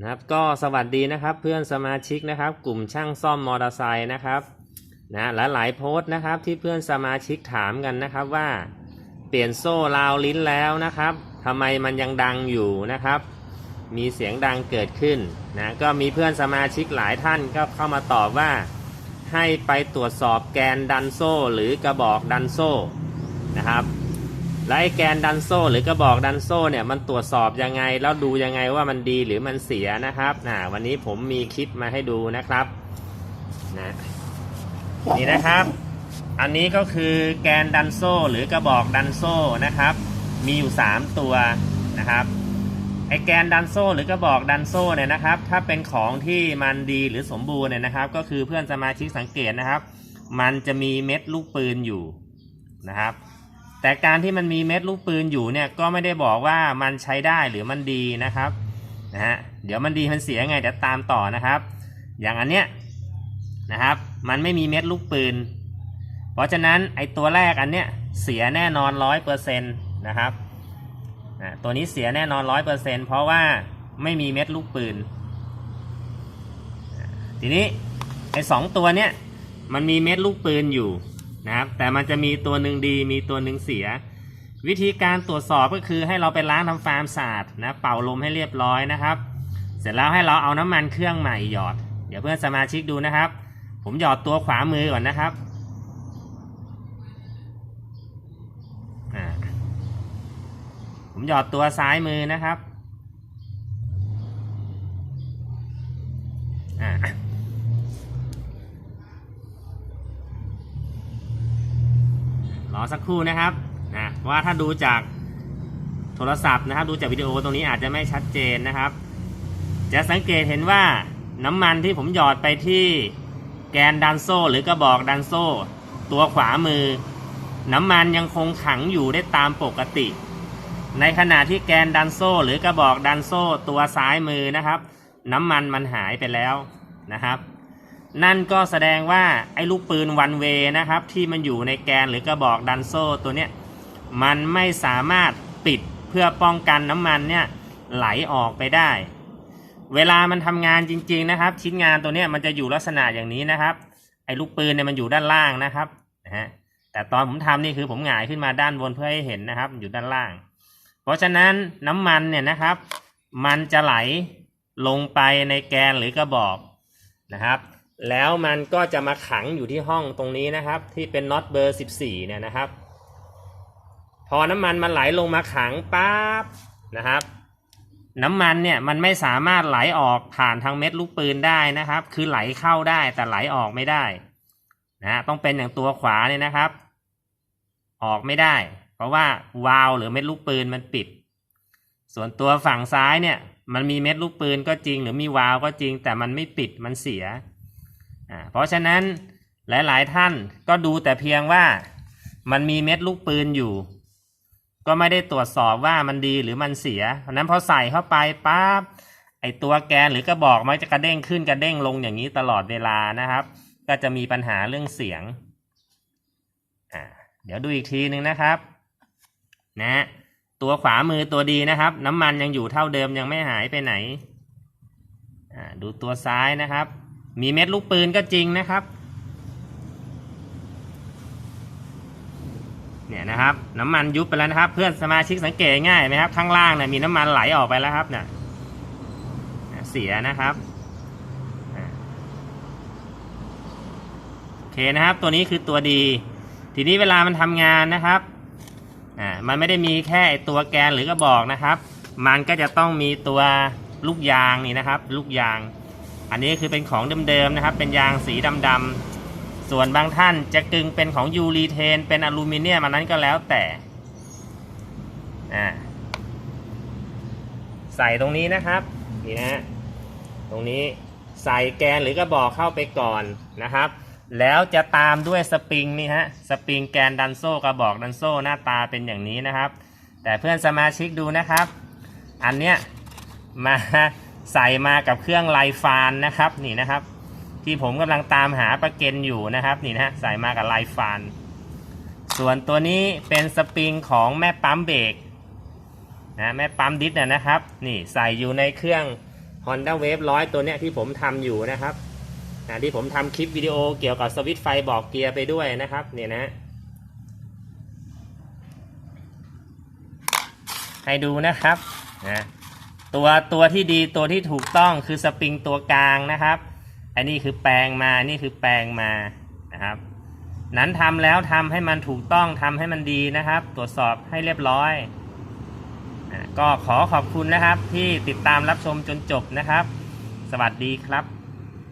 นะครับก็สวัสดีนะครับเพื่อนสมาชิกนะครับ กลุ่มช่างซ่อมมอเตอร์ไซค์นะครับนะและหลายโพสต์นะครับที่เพื่อนสมาชิกถามกันนะครับว่า เปลี่ยนโซ่ราวลิ้นแล้วนะครับทำไมมันยังดังอยู่นะครับ มีเสียงดังเกิดขึ้นนะก็มีเพื่อนสมาชิกหลายท่านก็เข้ามาตอบว่า ให้ไปตรวจสอบแกนดันโซ่หรือกระบอกดันโซ่นะครับ และไอ้แกนดันโซ่หรือกระบอกดันโซ่เนี่ยมันตรวจสอบยังไง แล้วดูยังไงว่ามันดีหรือมันเสียนะครับนะวันนี้ผมมีคลิปมาให้ดูนะครับนะนี่นะครับ อันนี้ก็คือแกนดันโซ่หรือกระบอกดันโซ่นะครับ มีอยู่ 3 ตัวนะครับไอแกนดันโซ่หรือกระบอกดันโซ่เนี่ยนะครับ ถ้าเป็นของที่มันดีหรือสมบูรณ์เนี่ยนะครับ ก็คือเพื่อนสมาชิกสังเกตนะครับ มันจะมีเม็ดลูกปืนอยู่นะครับ แต่การที่มันมีเม็ดลูกปืนอยู่เนี่ยก็ไม่ได้บอกว่ามันใช้ได้หรือมันดีนะครับนะฮะเดี๋ยวมันดีมันเสียไงเดี๋ยวตามต่อนะครับ อย่างอันเนี้ยนะครับมันไม่มีเม็ดลูกปืน เพราะฉะนั้นไอตัวแรกอันเนี้ยเสียแน่นอนร้อยเปอร์เซ็นต์นะครับตัวนี้เสียแน่นอนร้อยเปอร์เซ็นต์เพราะว่าไม่มีเม็ดลูกปืน ทีนี้ไอสองตัวเนี้ยมันมีเม็ดลูกปืนอยู่ นะครับแต่มันจะมีตัวหนึ่งดีมีตัวหนึ่งเสีย วิธีการตรวจสอบก็คือให้เราไปล้างทำฟาร์มสะอาดนะเป่าลมให้เรียบร้อยนะครับ เสร็จแล้วให้เราเอาน้ำมันเครื่องใหม่หยอด เดี๋ยวเพื่อนสมาชิกดูนะครับ ผมหยอดตัวขวามือก่อนนะครับผมหยอดตัวซ้ายมือนะครับอ่า รอสักครู่นะครับนะว่าถ้าดูจากโทรศัพท์นะครับดูจากวิดีโอตรงนี้อาจจะไม่ชัดเจนนะครับ จะสังเกตเห็นว่าน้ำมันที่ผมหยอดไปที่แกนดันโซ่หรือกระบอกดันโซ่ ตัวขวามือ น้ำมันยังคงขังอยู่ได้ตามปกติ ในขณะที่แกนดันโซ่ หรือกระบอกดันโซ่ ตัวซ้ายมือนะครับ น้ำมันมันหายไปแล้วนะครับ นั่นก็แสดงว่าไอ้ลูกปืนวันเวนะครับ ที่มันอยู่ในแกนหรือกระบอกดันโซ่ตัวเนี้ยมันไม่สามารถปิดเพื่อป้องกันน้ำมันเนี่ยไหลออกไปได้ เวลามันทำงานจริง ๆนะครับ ชิ้นงานตัวเนี้ยมันจะอยู่ลักษณะอย่างนี้นะครับ ไอ้ลูกปืนเนี่ยมันอยู่ด้านล่างนะครับนะฮะแต่ตอนผมทำนี่คือผมหงายขึ้นมาด้านบนเพื่อให้เห็นนะครับ อยู่ด้านล่าง เพราะฉะนั้นน้ำมันเนี่ยนะครับ มันจะไหลลงไปในแกนหรือกระบอกนะครับ แล้วมันก็จะมาขังอยู่ที่ห้องตรงนี้นะครับ ที่เป็นน็อตเบอร์ 14 เนี่ยนะครับ พอน้ำมันมันไหลลงมาขังปั๊บนะครับ น้ำมันเนี่ยมันไม่สามารถไหลออกผ่านทางเม็ดลูกปืนได้นะครับ คือไหลเข้าได้แต่ไหลออกไม่ได้นะต้องเป็นอย่างตัวขวาเนี่ยนะครับ ออกไม่ได้ เพราะว่าวาล์วหรือเม็ดลูกปืนมันปิด ส่วนตัวฝั่งซ้ายเนี่ย มันมีเม็ดลูกปืนก็จริง หรือมีวาล์วก็จริง แต่มันไม่ปิดมันเสีย เพราะฉะนั้นหลาย ๆ ท่านก็ดูแต่เพียงว่ามันมีเม็ดลูกปืนอยู่ ก็ไม่ได้ตรวจสอบว่ามันดีหรือมันเสีย เพราะนั้นพอใส่เข้าไปปั๊บไอตัวแกนหรือกระบอกมันจะกระเด้งขึ้นกระเด้งลงอย่างนี้ตลอดเวลานะครับ ก็จะมีปัญหาเรื่องเสียงอ่าเดี๋ยวดูอีกทีหนึ่งนะครับนะตัวขวามือตัวดีนะครับ น้ำมันยังอยู่เท่าเดิมยังไม่หายไปไหนอ่าดูตัวซ้ายนะครับ มีเม็ดลูกปืนก็จริงนะครับ เนี่ยนะครับ น้ำมันยุบไปแล้วนะครับ เพื่อนสมาชิกสังเกตง่ายไหมครับ ข้างล่างเนี่ยมีน้ำมันไหลออกไปแล้วครับเนี่ยเสียนะครับโอเคนะครับ ตัวนี้คือตัวดี ทีนี้เวลามันทำงานนะครับอ่ามันไม่ได้มีแค่ตัวแกนหรือกระบอกนะครับ มันก็จะต้องมีตัวลูกยางนี่นะครับ ลูกยาง อันนี้คือเป็นของเดิมๆนะครับ เป็นยางสีดำๆส่วนบางท่านจะกึงเป็นของยูรีเทน เป็นอลูมิเนียมอันนั้นก็แล้วแต่อ่าใส่ตรงนี้นะครับนี่นะฮะตรงนี้ใส่แกนหรือกระบอกเข้าไปก่อนนะครับ แล้วจะตามด้วยสปริงนี่ฮะสปริงแกนดันโซ่กระบอกดันโซ่หน้าตาเป็นอย่างนี้นะครับ แต่เพื่อนสมาชิกดูนะครับ อันเนี้ยมา ใส่มากับเครื่องไลฟานนะครับนี่นะครับ ที่ผมกำลังตามหาประเก็นอยู่นะครับนี่นะใส่มากับไลฟาน ส่วนตัวนี้เป็นสปริงของแม่ปั๊มเบรกนะแม่ปั๊มดิสนะนะครับ นี่ใส่อยู่ในเครื่อง Honda Wave 100ตัวเนี้ยที่ผมทำอยู่นะครับนะที่ผมทำคลิปวิดีโอเกี่ยวกับสวิตไฟบอกเกียร์ไปด้วยนะครับเนี่ยนะให้ดูนะครับนะ ตัวตัวที่ดีตัวที่ถูกต้องคือสปริงตัวกลางนะครับ อันนี้คือแปลงมา นี่คือแปลงมานะครับ นั้นทำแล้วทำให้มันถูกต้องทำให้มันดีนะครับ ตรวจสอบให้เรียบร้อย ก็ขอขอบคุณนะครับที่ติดตามรับชมจนจบนะครับ สวัสดีครับ